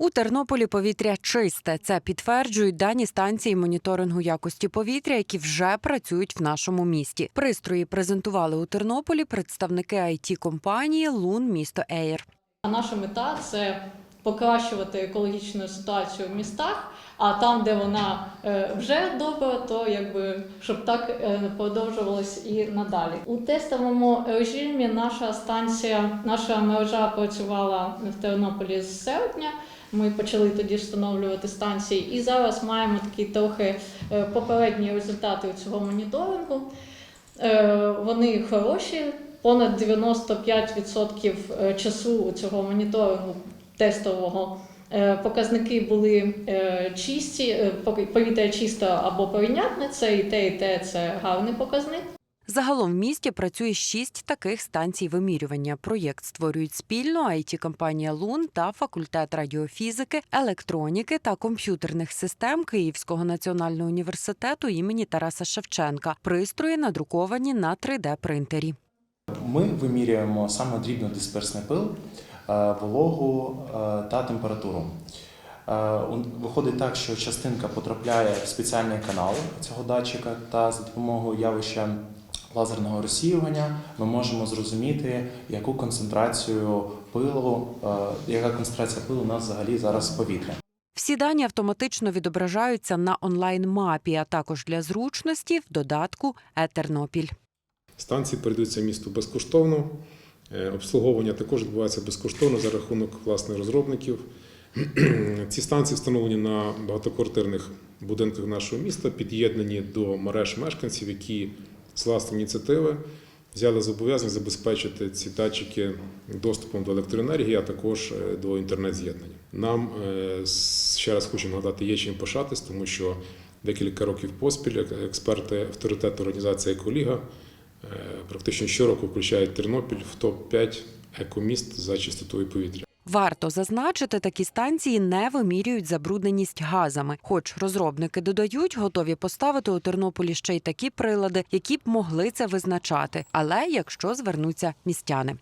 У Тернополі повітря чисте. Це підтверджують дані станції моніторингу якості повітря, які вже працюють в нашому місті. Пристрої презентували у Тернополі представники it компанії Лун місто Ейр. Наша мета це покращувати екологічну ситуацію в містах. А там, де вона е, вже добра, то якби щоб так е, продовжувалось і надалі. У тестовому режимі наша станція, наша мережа працювала в Тернополі з серпня. Ми почали тоді встановлювати станції, і зараз маємо такі трохи е, попередні результати цього моніторингу. Вони хороші. Понад 95% е, часу цього моніторингу тестового е, показники були е, чисті, е, повітря чисте або прийнятне. Це і те, і те це гарний показник. Загалом в місті працює шість таких станцій вимірювання. Проєкт створюють спільно it компанія Лун та факультет радіофізики, електроніки та комп'ютерних систем Київського національного університету імені Тараса Шевченка. Пристрої надруковані на 3D принтері. Ми вимірюємо саме дрібнодисперсний пил, вологу е, та температуру. Е, Виходить так, що частинка потрапляє в спеціальний канал цього датчика, та за допомогою явища лазерного розсіювання ми можемо зрозуміти, яку концентрацію пилу, е, яка концентрація пилу у нас взагалі зараз в повітрі. Всі дані автоматично відображаються на онлайн-мапі, а також для зручності в додатку Етернопіль. Станції передаються місту безкоштовно. Е, Обслуговування також відбувається безкоштовно за рахунок власних розробників. Ці станції встановлені на багатоквартирних будинках нашого міста, під'єднані до мереж мешканців, які з власної ініціативи взяли зобов'язання забезпечити ці датчики доступом до електроенергії, а також е, до інтернет-з'єднання. Нам е, ще раз хочу нагадати, є чим пишатись, тому що декілька років поспіль експерти авторитету організації Еколіга Практично щороку включають Тернопіль в топ-5 екоміст за чистотою повітря. Варто зазначити, такі станції не вимірюють забрудненість газами. Хоч розробники додають, готові поставити у Тернополі ще й такі прилади, які б могли це визначати. Але якщо звернуться містяни.